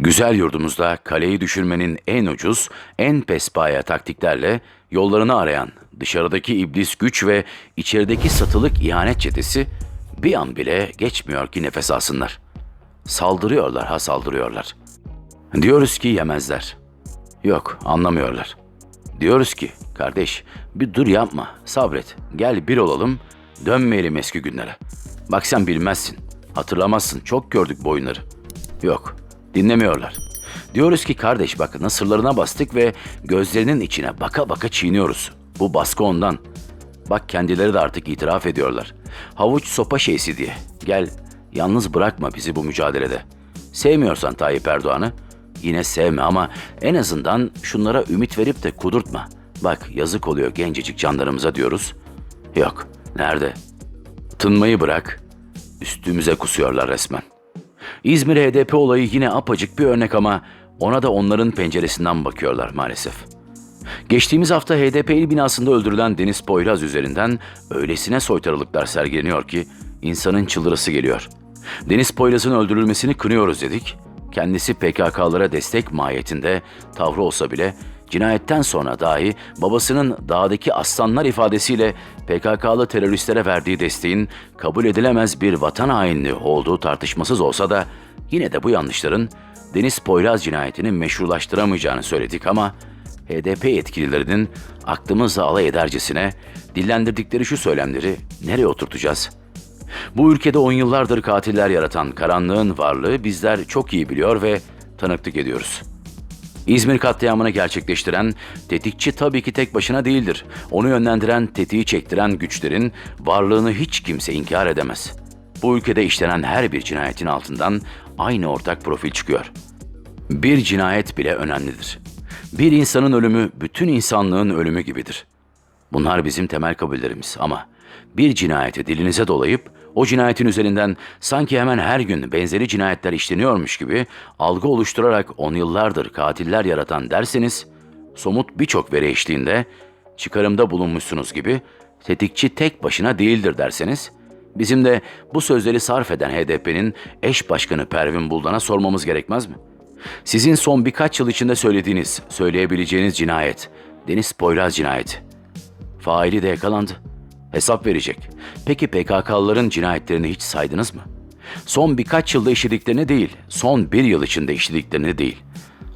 Güzel yurdumuzda kaleyi düşürmenin en ucuz, en pespaya taktiklerle yollarını arayan dışarıdaki iblis güç ve içerideki satılık ihanet çetesi bir an bile geçmiyor ki nefes alsınlar. Saldırıyorlar ha saldırıyorlar. Diyoruz ki yemezler. Yok anlamıyorlar. Diyoruz ki kardeş bir dur yapma sabret gel bir olalım dönmeyelim eski günlere. Bak sen bilmezsin hatırlamazsın çok gördük bu oyunları. Yok dinlemiyorlar. Diyoruz ki kardeş bak nasırlarına bastık ve gözlerinin içine baka baka çiğniyoruz. Bu baskı ondan. Bak kendileri de artık itiraf ediyorlar. Havuç sopa şeysi diye. Gel yalnız bırakma bizi bu mücadelede. Sevmiyorsan Tayyip Erdoğan'ı yine sevme ama en azından şunlara ümit verip de kudurtma. Bak yazık oluyor gencecik canlarımıza diyoruz. Yok. Nerede? Tınmayı bırak. Üstümüze kusuyorlar resmen. İzmir HDP olayı yine apacık bir örnek ama ona da onların penceresinden bakıyorlar maalesef. Geçtiğimiz hafta HDP il binasında öldürülen Deniz Poyraz üzerinden öylesine soytarılıklar sergileniyor ki insanın çıldırası geliyor. Deniz Poyraz'ın öldürülmesini kınıyoruz dedik. Kendisi PKK'lara destek mahiyetinde tavrı olsa bile cinayetten sonra dahi babasının dağdaki aslanlar ifadesiyle PKK'lı teröristlere verdiği desteğin kabul edilemez bir vatan hainliği olduğu tartışmasız olsa da yine de bu yanlışların Deniz Poyraz cinayetini meşrulaştıramayacağını söyledik ama HDP yetkililerinin aklımızla alay edercesine dillendirdikleri şu söylemleri nereye oturtacağız? Bu ülkede on yıllardır katiller yaratan karanlığın varlığı bizler çok iyi biliyor ve tanıklık ediyoruz. İzmir katliamını gerçekleştiren tetikçi tabii ki tek başına değildir. Onu yönlendiren, tetiği çektiren güçlerin varlığını hiç kimse inkar edemez. Bu ülkede işlenen her bir cinayetin altından aynı ortak profil çıkıyor. Bir cinayet bile önemlidir. Bir insanın ölümü bütün insanlığın ölümü gibidir. Bunlar bizim temel kabullerimiz ama bir cinayeti dilinize dolayıp o cinayetin üzerinden sanki hemen her gün benzeri cinayetler işleniyormuş gibi algı oluşturarak on yıllardır katiller yaratan derseniz, somut birçok veri eşliğinde çıkarımda bulunmuşsunuz gibi tetikçi tek başına değildir derseniz, bizim de bu sözleri sarf eden HDP'nin eş başkanı Pervin Buldan'a sormamız gerekmez mi? Sizin son birkaç yıl içinde söylediğiniz, söyleyebileceğiniz cinayet, Deniz Poyraz cinayeti. Faili de yakalandı. Hesap verecek. Peki PKK'lıların cinayetlerini hiç saydınız mı? Son birkaç yılda işlediklerini değil, son bir yıl içinde işlediklerini değil.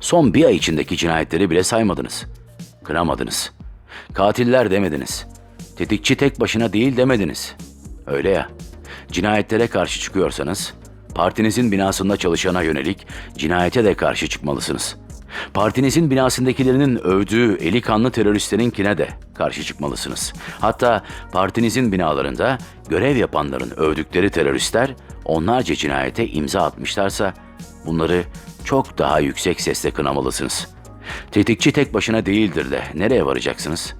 Son bir ay içindeki cinayetleri bile saymadınız. Kınamadınız. Katiller demediniz. Tetikçi tek başına değil demediniz. Öyle ya. Cinayetlere karşı çıkıyorsanız, partinizin binasında çalışana yönelik cinayete de karşı çıkmalısınız. Partinizin binasındakilerinin övdüğü eli kanlı teröristlerinkine de karşı çıkmalısınız. Hatta partinizin binalarında görev yapanların övdükleri teröristler onlarca cinayete imza atmışlarsa bunları çok daha yüksek sesle kınamalısınız. Tetikçi tek başına değildir de nereye varacaksınız?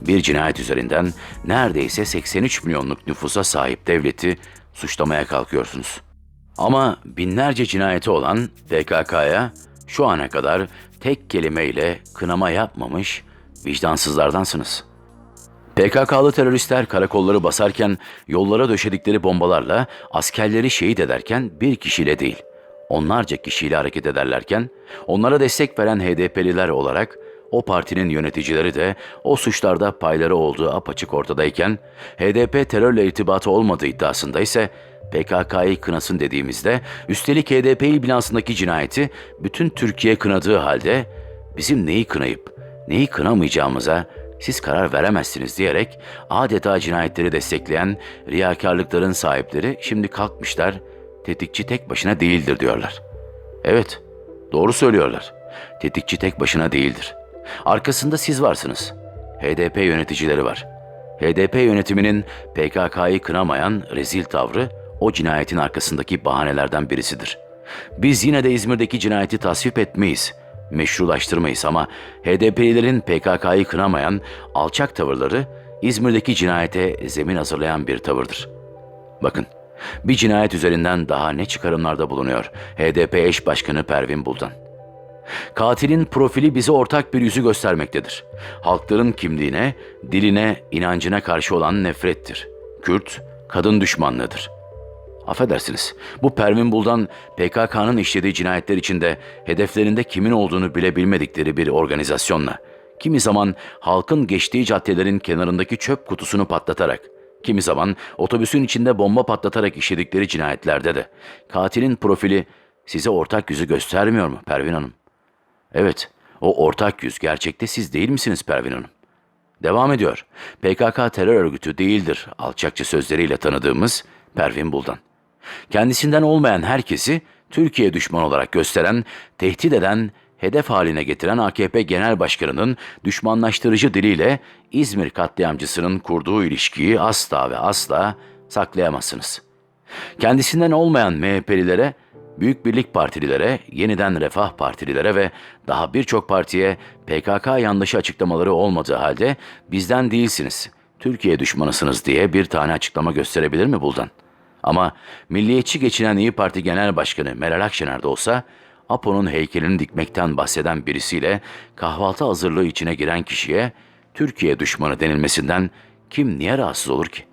Bir cinayet üzerinden neredeyse 83 milyonluk nüfusa sahip devleti suçlamaya kalkıyorsunuz. Ama binlerce cinayeti olan PKK'ya şu ana kadar tek kelimeyle kınama yapmamış vicdansızlardansınız. PKK'lı teröristler karakolları basarken yollara döşedikleri bombalarla askerleri şehit ederken bir kişiyle değil, onlarca kişiyle hareket ederlerken onlara destek veren HDP'liler olarak o partinin yöneticileri de o suçlarda payları olduğu apaçık ortadayken HDP terörle irtibatı olmadığı iddiasında ise PKK'yı kınasın dediğimizde üstelik HDP il binasındaki cinayeti bütün Türkiye kınadığı halde bizim neyi kınayıp neyi kınamayacağımıza siz karar veremezsiniz diyerek adeta cinayetleri destekleyen riyakarlıkların sahipleri şimdi kalkmışlar tetikçi tek başına değildir diyorlar. Evet, doğru söylüyorlar. Tetikçi tek başına değildir. Arkasında siz varsınız. HDP yöneticileri var. HDP yönetiminin PKK'yı kınamayan rezil tavrı o cinayetin arkasındaki bahanelerden birisidir. Biz yine de İzmir'deki cinayeti tasvip etmeyiz, meşrulaştırmayız ama HDP'lilerin PKK'yı kınamayan alçak tavırları İzmir'deki cinayete zemin hazırlayan bir tavırdır. Bakın, bir cinayet üzerinden daha ne çıkarımlarda bulunuyor HDP eş başkanı Pervin Buldan. Katilin profili bize ortak bir yüzü göstermektedir. Halkların kimliğine, diline, inancına karşı olan nefrettir. Kürt, kadın düşmanlığıdır. Affedersiniz. Bu Pervin Buldan PKK'nın işlediği cinayetler içinde hedeflerinde kimin olduğunu bile bilmedikleri bir organizasyonla, kimi zaman halkın geçtiği caddelerin kenarındaki çöp kutusunu patlatarak, kimi zaman otobüsün içinde bomba patlatarak işledikleri cinayetlerde de katilin profili size ortak yüzü göstermiyor mu Pervin Hanım? Evet, o ortak yüz gerçekte siz değil misiniz Pervin Hanım? Devam ediyor. PKK terör örgütü değildir alçakça sözleriyle tanıdığımız Pervin Buldan. Kendisinden olmayan herkesi Türkiye düşmanı olarak gösteren, tehdit eden, hedef haline getiren AKP Genel Başkanı'nın düşmanlaştırıcı diliyle İzmir katliamcısının kurduğu ilişkiyi asla ve asla saklayamazsınız. Kendisinden olmayan MHP'lilere, Büyük Birlik Partililere, Yeniden Refah Partililere ve daha birçok partiye PKK yanlışı açıklamaları olmadığı halde bizden değilsiniz, Türkiye düşmanısınız diye bir tane açıklama gösterebilir mi Buldan? Ama milliyetçi geçinen İyi Parti Genel Başkanı Meral Akşener de olsa Apo'nun heykelini dikmekten bahseden birisiyle kahvaltı hazırlığı içine giren kişiye Türkiye düşmanı denilmesinden kim niye rahatsız olur ki?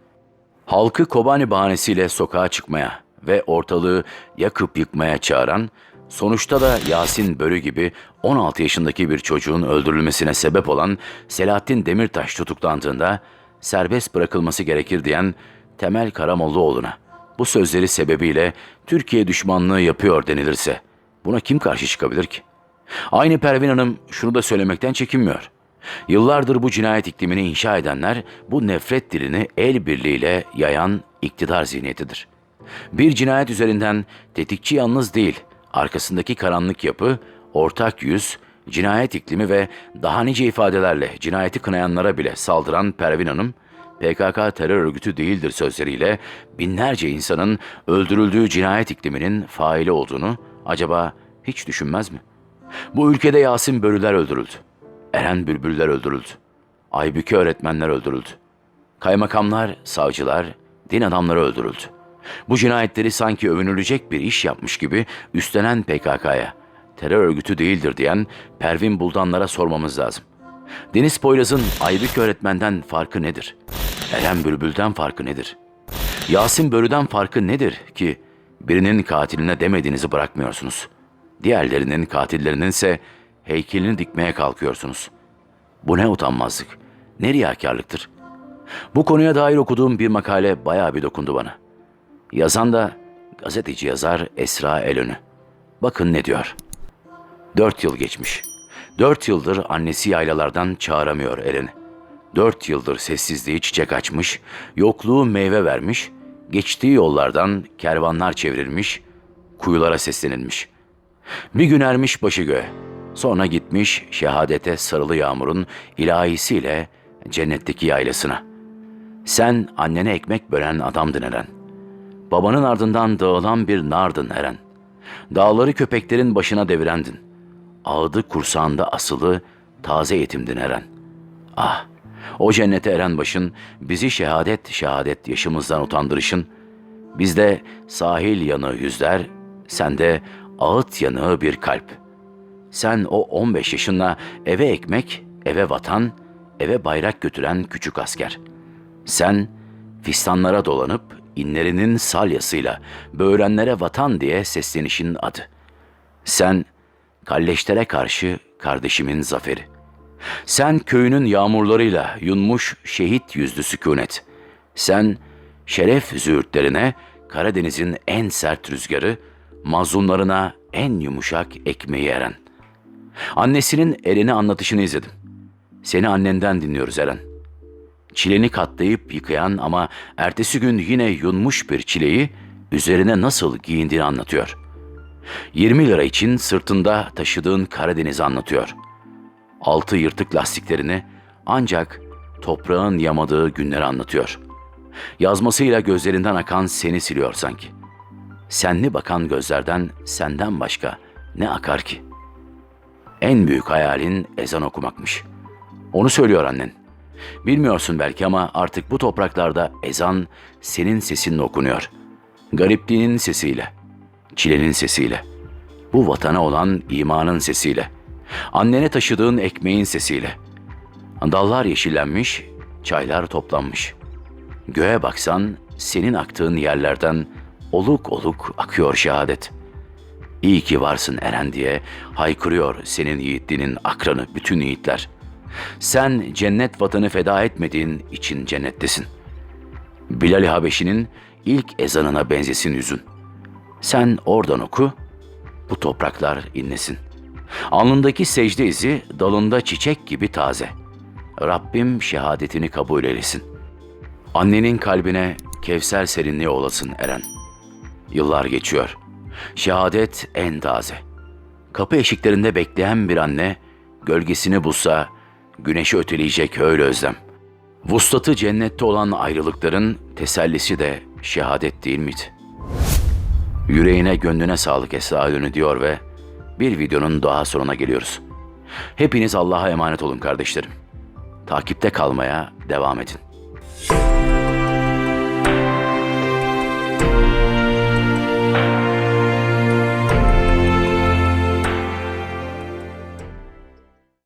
Halkı Kobani bahanesiyle sokağa çıkmaya ve ortalığı yakıp yıkmaya çağıran, sonuçta da Yasin Börü gibi 16 yaşındaki bir çocuğun öldürülmesine sebep olan Selahattin Demirtaş tutuklandığında serbest bırakılması gerekir diyen Temel Karamollaoğlu'na bu sözleri sebebiyle Türkiye düşmanlığı yapıyor denilirse buna kim karşı çıkabilir ki? Aynı Pervin Hanım şunu da söylemekten çekinmiyor. Yıllardır bu cinayet iklimini inşa edenler bu nefret dilini el birliğiyle yayan iktidar zihniyetidir. Bir cinayet üzerinden tetikçi yalnız değil, arkasındaki karanlık yapı, ortak yüz, cinayet iklimi ve daha nice ifadelerle cinayeti kınayanlara bile saldıran Pervin Hanım, PKK terör örgütü değildir sözleriyle binlerce insanın öldürüldüğü cinayet ikliminin faili olduğunu acaba hiç düşünmez mi? Bu ülkede Yasin Börüler öldürüldü. Eren Bülbüller öldürüldü. Aybüke öğretmenler öldürüldü. Kaymakamlar, savcılar, din adamları öldürüldü. Bu cinayetleri sanki övünülecek bir iş yapmış gibi üstlenen PKK'ya, terör örgütü değildir diyen Pervin Buldanlara sormamız lazım. Deniz Poyraz'ın Aybük öğretmenden farkı nedir? Eren Bülbül'den farkı nedir? Yasin Börü'den farkı nedir ki birinin katiline demediğinizi bırakmıyorsunuz? Diğerlerinin katillerinin ise heykelini dikmeye kalkıyorsunuz. Bu ne utanmazlık, ne riyakarlıktır. Bu konuya dair okuduğum bir makale bayağı bir dokundu bana. Yazan da gazeteci yazar Esra Elönü. Bakın ne diyor. Dört yıl geçmiş. Dört yıldır annesi yaylalardan çağıramıyor Eren'i. Dört yıldır sessizliği çiçek açmış, yokluğu meyve vermiş, geçtiği yollardan kervanlar çevrilmiş, kuyulara seslenilmiş. Bir gün ermiş başı göğe, sonra gitmiş şehadete sarılı yağmurun ilahisiyle cennetteki yaylasına. Sen annene ekmek bölen adamdın Eren. Babanın ardından dağılan bir nardın Eren. Dağları köpeklerin başına devirendin. Ağdı kursağında asılı taze yetimdin Eren. Ah, o cennete eren başın, bizi şehadet şehadet yaşımızdan utandırışın, bizde sahil yanığı yüzler, sende ağıt yanığı bir kalp. Sen o 15 yaşında eve ekmek, eve vatan, eve bayrak götüren küçük asker. Sen fistanlara dolanıp inlerinin salyasıyla böğrenlere vatan diye seslenişin adı. Sen kalleşlere karşı kardeşimin zaferi. Sen köyünün yağmurlarıyla yunmuş şehit yüzlü sükunet. Sen şeref züğürtlerine Karadeniz'in en sert rüzgarı, mazlumlarına en yumuşak ekmeği eren. Annesinin Eren'i anlatışını izledim. Seni annenden dinliyoruz Eren. Çileni katlayıp yıkayan ama ertesi gün yine yunmuş bir çileyi üzerine nasıl giyindiğini anlatıyor. 20 lira için sırtında taşıdığın Karadeniz'i anlatıyor. Altı yırtık lastiklerini ancak toprağın yamadığı günleri anlatıyor. Yazmasıyla gözlerinden akan seni siliyor sanki. Senli bakan gözlerden senden başka ne akar ki? En büyük hayalin ezan okumakmış. Onu söylüyor annen. Bilmiyorsun belki ama artık bu topraklarda ezan senin sesinle okunuyor. Garipliğinin sesiyle, çilenin sesiyle. Bu vatana olan imanın sesiyle. Annene taşıdığın ekmeğin sesiyle. Dallar yeşillenmiş, çaylar toplanmış. Göğe baksan senin aktığın yerlerden oluk oluk akıyor şehadet. İyi ki varsın Eren diye haykırıyor senin yiğitliğinin akranı bütün yiğitler. Sen cennet vatanı feda etmediğin için cennettesin. Bilal-i Habeşi'nin ilk ezanına benzesin yüzün. Sen oradan oku, bu topraklar inlesin. Alnındaki secde izi dalında çiçek gibi taze. Rabbim şehadetini kabul eylesin. Annenin kalbine kevser serinliği olasın Eren. Yıllar geçiyor. Şehadet en taze. Kapı eşiklerinde bekleyen bir anne, gölgesini bulsa güneşi öteleyecek öyle özlem. Vuslatı cennette olan ayrılıkların tesellisi de şehadet değil miydi? Yüreğine gönlüne sağlık Esra Ünlü diyor ve bir videonun daha sonuna geliyoruz. Hepiniz Allah'a emanet olun kardeşlerim. Takipte kalmaya devam edin.